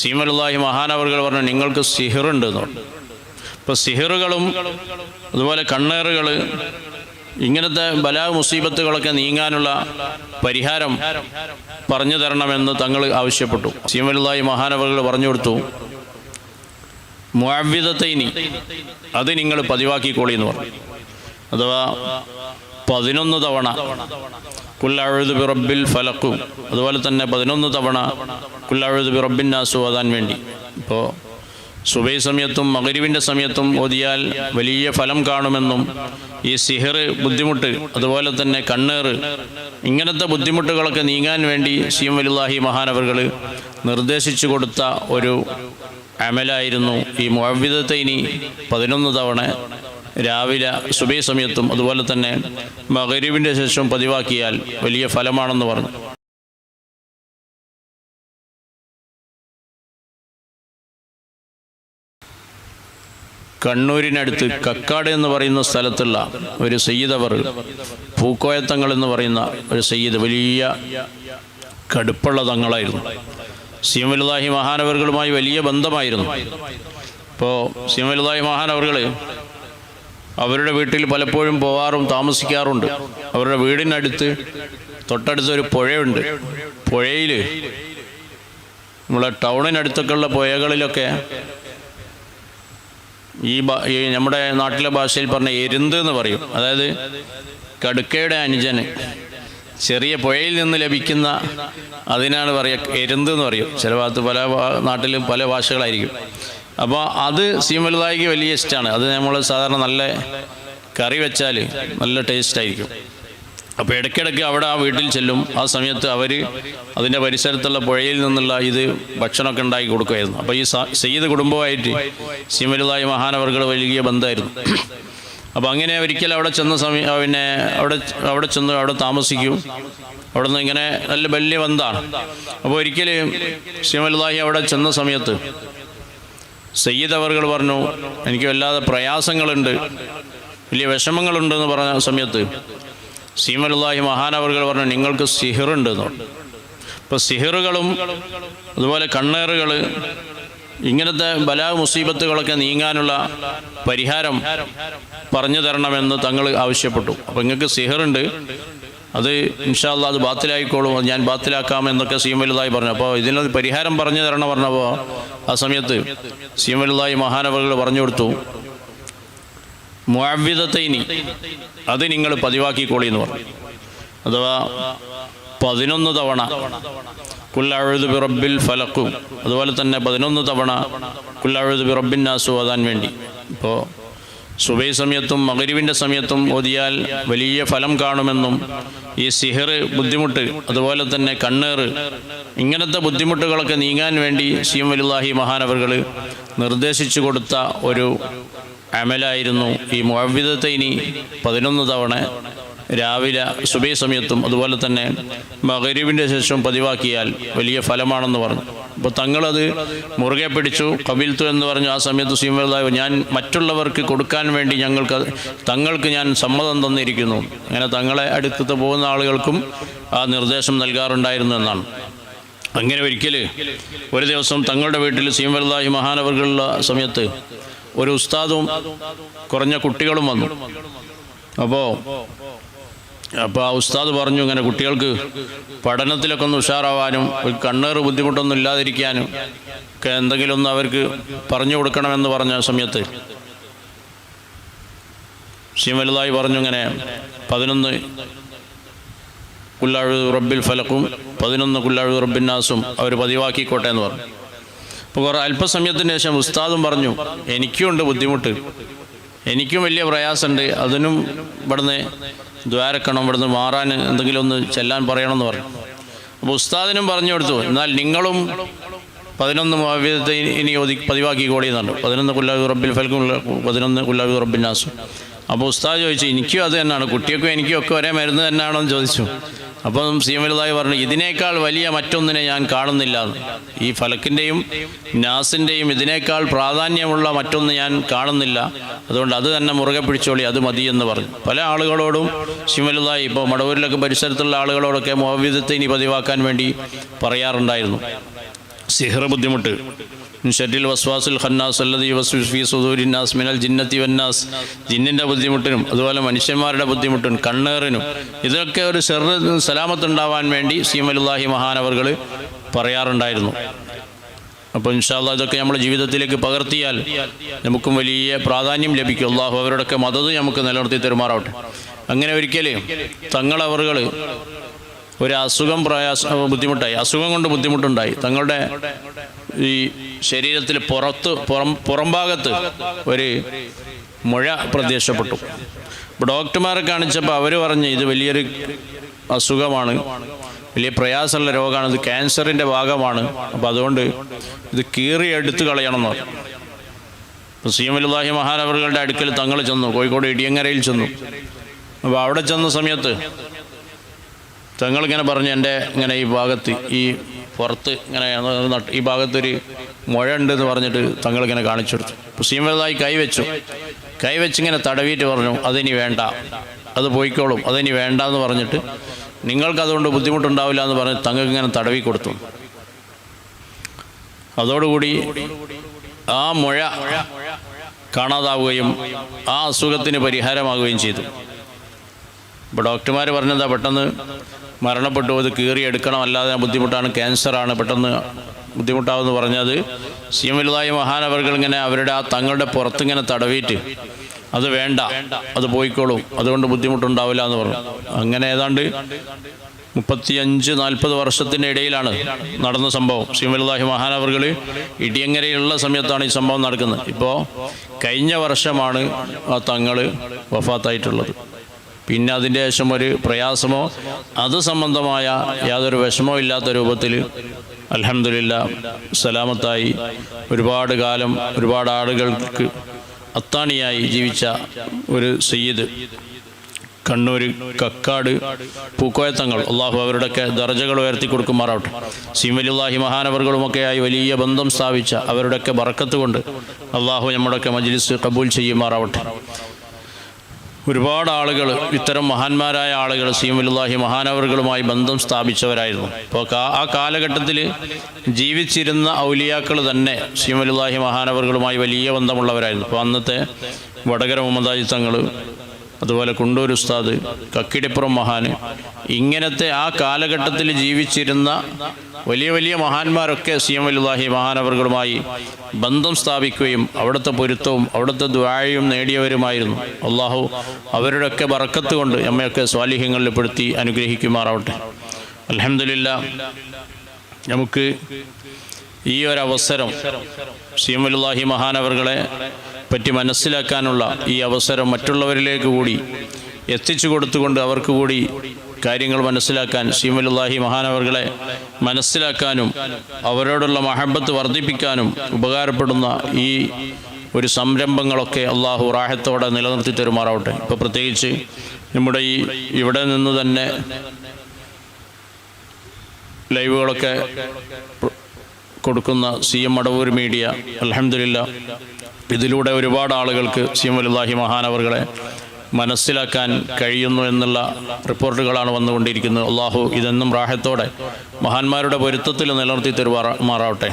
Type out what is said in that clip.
സീമലുല്ലാഹി മഹാനവറുകൾ പറഞ്ഞു നിങ്ങൾക്ക് സിഹിറുണ്ട് എന്ന് പറഞ്ഞു ഇപ്പോൾ സിഹിറുകളും അതുപോലെ കണ്ണേറുകൾ ഇങ്ങനത്തെ ബലാ മുസീബത്തുകളൊക്കെ നീങ്ങാനുള്ള പരിഹാരം പറഞ്ഞു തരണമെന്ന് തങ്ങൾ ആവശ്യപ്പെട്ടു. സീമലുല്ലാഹി മഹാനവറുകൾ പറഞ്ഞു കൊടുത്തു മുഅവ്വിദത്തൈനി അത് നിങ്ങൾ പതിവാക്കിക്കോളി എന്ന് പറഞ്ഞു. അഥവാ പതിനൊന്ന് തവണ കുല്ലഴുത് ഫലക്കും അതുപോലെ തന്നെ പതിനൊന്ന് തവണ കുല്ലഴുത് ബിറബിൻ നാസു ഓതാൻ വേണ്ടി. ഇപ്പോൾ സുബൈ സമയത്തും മകരുവിന്റെ സമയത്തും ഓതിയാൽ വലിയ ഫലം കാണുമെന്നും ഈ സിഹിർ ബുദ്ധിമുട്ട് അതുപോലെ തന്നെ കണ്ണേറ് ഇങ്ങനത്തെ ബുദ്ധിമുട്ടുകളൊക്കെ നീങ്ങാൻ വേണ്ടി സിയം വലില്ലാഹി മഹാനവറുകൾ നിർദ്ദേശിച്ചു കൊടുത്ത ഒരു അമലായിരുന്നു ഈ മുഅവ്വിദത്തൈനി പതിനൊന്ന് തവണ രാവിലെ സുബൈ സമയത്തും അതുപോലെ തന്നെ മകരീവിന്റെ ശേഷം പതിവാക്കിയാൽ വലിയ ഫലമാണെന്ന് പറഞ്ഞു. കണ്ണൂരിനടുത്ത് കക്കാട് എന്ന് പറയുന്ന സ്ഥലത്തുള്ള ഒരു സയ്യിദ് അവർ പൂക്കോയത്തങ്ങൾ എന്ന് പറയുന്ന ഒരു സയ്യിദ് വലിയ കടുപ്പുള്ള തങ്ങളായിരുന്നു. സീമലുല്ലാഹി മഹാനവറുകളുമായി വലിയ ബന്ധമായിരുന്നു. അപ്പോൾ സീമലുല്ലാഹി മഹാനവറുകൾ അവരുടെ വീട്ടിൽ പലപ്പോഴും പോവാറും താമസിക്കാറുണ്ട്. അവരുടെ വീടിനടുത്ത് തൊട്ടടുത്ത് ഒരു പുഴയുണ്ട്. പുഴയിൽ നമ്മളെ ടൗണിനടുത്തൊക്കെയുള്ള പുഴകളിലൊക്കെ ഈ ഈ നമ്മുടെ നാട്ടിലെ ഭാഷയിൽ പറഞ്ഞ എരുന്ത് എന്ന് പറയും. അതായത് കടുക്കയുടെ അനുജന് ചെറിയ പുഴയിൽ നിന്ന് ലഭിക്കുന്ന അതിനാണ് പറയുക എരുന്ത് എന്ന് പറയും. ചില ഭാഗത്ത് പല നാട്ടിലും പല ഭാഷകളായിരിക്കും. അപ്പോൾ അത് സീമലുതായിക്ക് വലിയ ഇഷ്ടമാണ് അത് നമ്മൾ സാധാരണ നല്ല കറി വെച്ചാൽ നല്ല ടേസ്റ്റ് ആയിരിക്കും. അപ്പോൾ ഇടയ്ക്കിടയ്ക്ക് അവിടെ ആ വീട്ടിൽ ചെല്ലും. ആ സമയത്ത് അവർ അതിന്റെ പരിസരത്തുള്ള പുഴയിൽ നിന്നുള്ള ഇത് ഭക്ഷണമൊക്കെ ഉണ്ടാക്കി കൊടുക്കുമായിരുന്നു. അപ്പോൾ ഈ സെയ്ത് കുടുംബമായിട്ട് സീമലുതായി മഹാനവർകൾ വലിയ ബന്ധമായിരുന്നു. അപ്പോൾ അങ്ങനെ ഒരിക്കൽ അവിടെ ചെന്ന സമയം പിന്നെ അവിടെ അവിടെ ചെന്ന് അവിടെ താമസിക്കും. അവിടെ നിന്ന് ഇങ്ങനെ നല്ല വലിയ ബന്ധമാണ്. അപ്പോൾ ഒരിക്കലും സീമലുതാഹി അവിടെ ചെന്ന സമയത്ത് സയ്യിദ് അവർകൾ പറഞ്ഞു എനിക്ക് വല്ലാതെ പ്രയാസങ്ങളുണ്ട്. വലിയ വിഷമങ്ങളുണ്ടെന്ന് പറഞ്ഞ സമയത്ത് സീമലുല്ലാഹി അവർ പറഞ്ഞു നിങ്ങൾക്ക് സിഹിറുണ്ട് എന്ന് അപ്പോൾ സിഹിറുകളും അതുപോലെ കണ്ണേറുകൾ ഇങ്ങനത്തെ ബലാ മുസീബത്തുകളൊക്കെ നീങ്ങാനുള്ള പരിഹാരം പറഞ്ഞു തരണമെന്ന് തങ്ങൾ ആവശ്യപ്പെട്ടു. അപ്പോൾ നിങ്ങൾക്ക് സിഹിറുണ്ട്. അത് ഇൻഷാല്ല അത് ബാത്തിലായിക്കോളും. ഞാൻ ബാത്തിലാക്കാം എന്നൊക്കെ സീമലുല്ലായി പറഞ്ഞു. അപ്പോൾ ഇതിനൊരു പരിഹാരം പറഞ്ഞു തരണം പറഞ്ഞപ്പോൾ ആ സമയത്ത് സീം വലുതായി മഹാനവകൾ പറഞ്ഞു കൊടുത്തു. മുഅവ്വിദത്തൈനി അത് നിങ്ങൾ പതിവാക്കിക്കോളി എന്ന് പറഞ്ഞു. അഥവാ പതിനൊന്ന് തവണ കുല്ലഴുത് ബിറബിൽ ഫലക്കും. അതുപോലെ തന്നെ പതിനൊന്ന് തവണ കുല്ലഴുത് ബിറബിൻ നാസു അതാൻ വേണ്ടി. ഇപ്പോൾ സുബൈ സമയത്തും മകരുവിന്റെ സമയത്തും ഓതിയാൽ വലിയ ഫലം കാണുമെന്നും ഈ സിഹർ ബുദ്ധിമുട്ട് അതുപോലെ തന്നെ കണ്ണേറ് ഇങ്ങനത്തെ ബുദ്ധിമുട്ടുകളൊക്കെ നീങ്ങാൻ വേണ്ടി സീം വലില്ലാഹി മഹാനവറുകൾ നിർദ്ദേശിച്ചു കൊടുത്ത ഒരു അമലായിരുന്നു ഈ മുഅവ്വിദത്തൈനി പതിനൊന്ന് തവണ രാവിലെ സുബൈ സമയത്തും അതുപോലെ തന്നെ മകരീവിന്റെ ശേഷം പതിവാക്കിയാൽ വലിയ ഫലമാണെന്ന് പറഞ്ഞു. അപ്പോൾ തങ്ങളത് മുറുകെ പിടിച്ചു കബിൽത്തു എന്ന് പറഞ്ഞു. ആ സമയത്ത് സീമതായ ഞാൻ മറ്റുള്ളവർക്ക് കൊടുക്കാൻ വേണ്ടി ഞങ്ങൾക്ക് തങ്ങൾക്ക് ഞാൻ സമ്മതം തന്നിരിക്കുന്നു. അങ്ങനെ തങ്ങളെ അടുത്ത് പോകുന്ന ആളുകൾക്കും ആ നിർദ്ദേശം നൽകാറുണ്ടായിരുന്നു എന്നാണ്. അങ്ങനെ ഒരിക്കൽ ഒരു ദിവസം തങ്ങളുടെ വീട്ടിൽ സീമലാഹി മഹാനവറുകളുള്ള സമയത്ത് ഒരു ഉസ്താദും കുറഞ്ഞ കുട്ടികളും വന്നു. അപ്പോൾ അപ്പോൾ ആ ഉസ്താദ് പറഞ്ഞു ഇങ്ങനെ കുട്ടികൾക്ക് പഠനത്തിലൊക്കെ ഒന്ന് ഉഷാറാവാനും ഒരു കണ്ണേറ് ബുദ്ധിമുട്ടൊന്നും ഇല്ലാതിരിക്കാനും ഒക്കെ എന്തെങ്കിലും ഒന്ന് അവർക്ക് പറഞ്ഞു കൊടുക്കണമെന്ന് പറഞ്ഞ സമയത്ത് ശ്രീമലുതായി പറഞ്ഞു ഇങ്ങനെ പതിനൊന്ന് കുല്ലാഴു റബ്ബിൽ ഫലക്കും പതിനൊന്ന് കുല്ലാഴു റബ്ബിൻ നാസും അവർ പതിവാക്കിക്കോട്ടെ എന്ന് പറഞ്ഞു. അപ്പോൾ കുറേ അല്പസമയത്തിന് ശേഷം ഉസ്താദും പറഞ്ഞു എനിക്കുണ്ട് ബുദ്ധിമുട്ട്. എനിക്കും വലിയ പ്രയാസമുണ്ട്. അതിനും ഇവിടുന്ന് ദ്വാരക്കണം ഇവിടുന്ന് മാറാൻ എന്തെങ്കിലും ഒന്ന് ചെല്ലാൻ പറയണമെന്ന് പറഞ്ഞു. അപ്പോൾ ഉസ്താദിനും പറഞ്ഞു കൊടുത്തു. എന്നാൽ നിങ്ങളും പതിനൊന്ന് മാവിധത്തെ ഇനി ഒതി പതിവാക്കി കോടിയെന്നുണ്ട് പതിനൊന്ന് കുല്ലാബി റബ്ബിൽ ഫൽക്കും പതിനൊന്ന് കുല്ലാബി റബ്ബിൻ നാസും. അപ്പോൾ ഉസ്താദ് ചോദിച്ചു എനിക്കും അത് തന്നെയാണ് കുട്ടിയൊക്കെ എനിക്കും ഒക്കെ ഒരേ മരുന്ന് തന്നെയാണോ എന്ന് ചോദിച്ചു. അപ്പം സീമലുതായി പറഞ്ഞു ഇതിനേക്കാൾ വലിയ മറ്റൊന്നിനെ ഞാൻ കാണുന്നില്ല. ഈ ഫലക്കിന്റെയും നാസിന്റെയും ഇതിനേക്കാൾ പ്രാധാന്യമുള്ള മറ്റൊന്ന് ഞാൻ കാണുന്നില്ല. അതുകൊണ്ട് അത് തന്നെ മുറുകെ പിടിച്ചോളി അത് മതി എന്ന് പറഞ്ഞു. പല ആളുകളോടും ശിമലുതായി ഇപ്പോൾ മടവൂരിലൊക്കെ പരിസരത്തുള്ള ആളുകളോടൊക്കെ മോവിധത്തെ ഇനി പതിവാക്കാൻ വേണ്ടി പറയാറുണ്ടായിരുന്നു. സിഹർ ബുദ്ധിമുട്ട്. ഷെറ്റിൽ വസ്വാസുൽ ഖന്നാസ് അല്ലതി വസ്വിസ് ഫി സുദൂരിന്നാസ് മിനൽ ജിന്നത്തി വന്നാസ് ജിന്നിന്റെ ബുദ്ധിമുട്ടിനും അതുപോലെ മനുഷ്യന്മാരുടെ ബുദ്ധിമുട്ടും കണ്ണേറിനും ഇതൊക്കെ ഒരു ചെറു സലാമത്തുണ്ടാവാൻ വേണ്ടി സീമലുല്ലാഹി മഹാനവറുകൾ പറയാറുണ്ടായിരുന്നു. അപ്പോൾ ഇൻഷാല്ല ഇതൊക്കെ നമ്മുടെ ജീവിതത്തിലേക്ക് പകർത്തിയാൽ നമുക്കും വലിയ പ്രാധാന്യം ലഭിക്കും. അള്ളാഹു അവരുടെയൊക്കെ മതത് നമുക്ക് നിലനിർത്തി തെരുമാറാവട്ടെ. അങ്ങനെ ഒരിക്കലും തങ്ങളവറുകൾ ഒരു അസുഖം പ്രയാസ ബുദ്ധിമുട്ടായി. അസുഖം കൊണ്ട് ബുദ്ധിമുട്ടുണ്ടായി. തങ്ങളുടെ ഈ ശരീരത്തിൽ പുറത്ത് പുറം പുറംഭാഗത്ത് ഒരു മുഴ പ്രത്യക്ഷപ്പെട്ടു. അപ്പോൾ ഡോക്ടർമാരെ കാണിച്ചപ്പോൾ അവർ പറഞ്ഞ് ഇത് വലിയൊരു അസുഖമാണ്. വലിയ പ്രയാസമുള്ള രോഗമാണ്. ഇത് ക്യാൻസറിന്റെ ഭാഗമാണ്. അപ്പം അതുകൊണ്ട് ഇത് കീറി എടുത്തു കളയണമെന്ന് പറഞ്ഞു. അപ്പോൾ സി എം അലുല്ലാഹി മഹാനവറുകളുടെ അടുക്കൽ തങ്ങൾ ചെന്നു കോഴിക്കോട് ഇടിയങ്ങരയിൽ ചെന്നു. അപ്പോൾ അവിടെ ചെന്ന സമയത്ത് തങ്ങളിങ്ങനെ പറഞ്ഞു എന്റെ ഇങ്ങനെ ഈ ഭാഗത്ത് ഈ പുറത്ത് ഇങ്ങനെ ഈ ഭാഗത്തൊരു മുഴ ഉണ്ടെന്ന് പറഞ്ഞിട്ട് തങ്ങളിങ്ങനെ കാണിച്ചു കൊടുത്തു. അപ്പോൾ വലുതായി കൈവച്ചു കൈവച്ചിങ്ങനെ തടവിയിട്ട് പറഞ്ഞു അതിനി വേണ്ട. അത് പോയിക്കോളും. അതിനി വേണ്ട എന്ന് പറഞ്ഞിട്ട് നിങ്ങൾക്കതുകൊണ്ട് ബുദ്ധിമുട്ടുണ്ടാവില്ല എന്ന് പറഞ്ഞ് തങ്ങൾക്ക് ഇങ്ങനെ തടവി കൊടുത്തു. അതോടുകൂടി ആ മുഴ കാണാതാവുകയും ആ അസുഖത്തിന് പരിഹാരമാകുകയും ചെയ്തു. ഇപ്പോൾ ഡോക്ടർമാർ പറഞ്ഞതാ പെട്ടെന്ന് മരണപ്പെട്ടു അത് കീറിയെടുക്കണം അല്ലാതെ ബുദ്ധിമുട്ടാണ് ക്യാൻസറാണ് പെട്ടെന്ന് ബുദ്ധിമുട്ടാവെന്ന് പറഞ്ഞത്. സി എം വലുതായ മഹാനവർകൾ ഇങ്ങനെ അവരുടെ ആ തങ്ങളുടെ പുറത്തിങ്ങനെ തടവിയിട്ട് അത് വേണ്ട അത് പോയിക്കോളും അതുകൊണ്ട് ബുദ്ധിമുട്ടുണ്ടാവില്ല എന്ന് പറഞ്ഞു. അങ്ങനെ ഏതാണ്ട് മുപ്പത്തിയഞ്ച് നാൽപ്പത് വർഷത്തിന്റെ ഇടയിലാണ് നടന്ന സംഭവം. ശ്രീമലുല്ലാഹി മഹാനവർകൾ ഇടിയങ്ങരയുള്ള സമയത്താണ് ഈ സംഭവം നടക്കുന്നത്. ഇപ്പോൾ കഴിഞ്ഞ വർഷമാണ് ആ തങ്ങൾ വഫാത്തായിട്ടുള്ളത്. പിന്നെ അതിന്റെ ശേഷം ഒരു പ്രയാസമോ? അത് സംബന്ധമായ യാതൊരു വിഷമോ ഇല്ലാത്ത രൂപത്തിൽ അലഹമില്ല സലാമത്തായി ഒരുപാട് കാലം ഒരുപാട് ആളുകൾക്ക് അത്താണിയായി ജീവിച്ച ഒരു സയ്യിദ്. കണ്ണൂർ കക്കാട് പൂക്കോയത്തങ്ങൾ. അള്ളാഹു അവരുടെയൊക്കെ ദർജകൾ ഉയർത്തി കൊടുക്കുമാറാവട്ടെ. സീമലുല്ലാഹി മഹാനവറുകളുമൊക്കെയായി വലിയ ബന്ധം സ്ഥാപിച്ച അവരുടെയൊക്കെ ബറക്കത്ത് കൊണ്ട് അള്ളാഹു നമ്മുടെയൊക്കെ മജ്ലിസ് കബൂൽ ചെയ്യുമാറാവട്ടെ. ഒരുപാട് ആളുകൾ ഇത്തരം മഹാന്മാരായ ആളുകൾ സീമുല്ലാഹി മഹാനവറുകളുമായി ബന്ധം സ്ഥാപിച്ചവരായിരുന്നു. അപ്പോൾ ആ കാലഘട്ടത്തിൽ ജീവിച്ചിരുന്ന ഔലിയാക്കൾ തന്നെ സീമുല്ലാഹി മഹാനവറുകളുമായി വലിയ ബന്ധമുള്ളവരായിരുന്നു. അപ്പോൾ അന്നത്തെ വടകര മുഹമ്മദാജി തങ്ങൾ അതുപോലെ കുണ്ടൂർ ഉസ്താദ് കക്കിടിപ്പുറം മഹാന് ഇങ്ങനത്തെ ആ കാലഘട്ടത്തിൽ ജീവിച്ചിരുന്ന വലിയ വലിയ മഹാന്മാരൊക്കെ സി എം വലുല്ലാഹി മഹാനവറുകളുമായി ബന്ധം സ്ഥാപിക്കുകയും അവിടുത്തെ പൊരുത്തവും അവിടുത്തെ ദ്വാഴയും നേടിയവരുമായിരുന്നു. അള്ളാഹു അവരുടെയൊക്കെ വറക്കത്ത് കൊണ്ട് നമ്മയൊക്കെ സ്വാലിഹ്യങ്ങളിൽ പെടുത്തി അനുഗ്രഹിക്കുമാറാവട്ടെ. അലഹമില്ല നമുക്ക് ഈ ഒരവസരം സി എം സീമലുല്ലാഹി മഹാനവറുകളെ പറ്റി മനസ്സിലാക്കാനുള്ള ഈ അവസരം മറ്റുള്ളവരിലേക്ക് കൂടി എത്തിച്ചു കൊടുത്തുകൊണ്ട് അവർക്ക് കൂടി കാര്യങ്ങൾ മനസ്സിലാക്കാൻ സീമലുല്ലാഹി മഹാനവറുകളെ മനസ്സിലാക്കാനും അവരോടുള്ള മഹബത്ത് വർദ്ധിപ്പിക്കാനും ഉപകാരപ്പെടുന്ന ഈ ഒരു സംരംഭങ്ങളൊക്കെ അള്ളാഹു റാഹത്തോടെ നിലനിർത്തി തരുമാറാവട്ടെ. ഇപ്പോൾ പ്രത്യേകിച്ച് നമ്മുടെ ഈ ഇവിടെ നിന്ന് തന്നെ ലൈവുകളൊക്കെ കൊടുക്കുന്ന സി എം മടവൂർ മീഡിയ അലഹമില്ല ഇതിലൂടെ ഒരുപാട് ആളുകൾക്ക് സി എം വലുല്ലാഹി മഹാനവറുകളെ മനസ്സിലാക്കാൻ കഴിയുന്നു എന്നുള്ള റിപ്പോർട്ടുകളാണ് വന്നുകൊണ്ടിരിക്കുന്നത്. അള്ളാഹു ഇതെന്നും റാഹത്തോടെ മഹാന്മാരുടെ പൊരുത്തത്തിൽ നിലനിർത്തി തരുമാറാവട്ടെ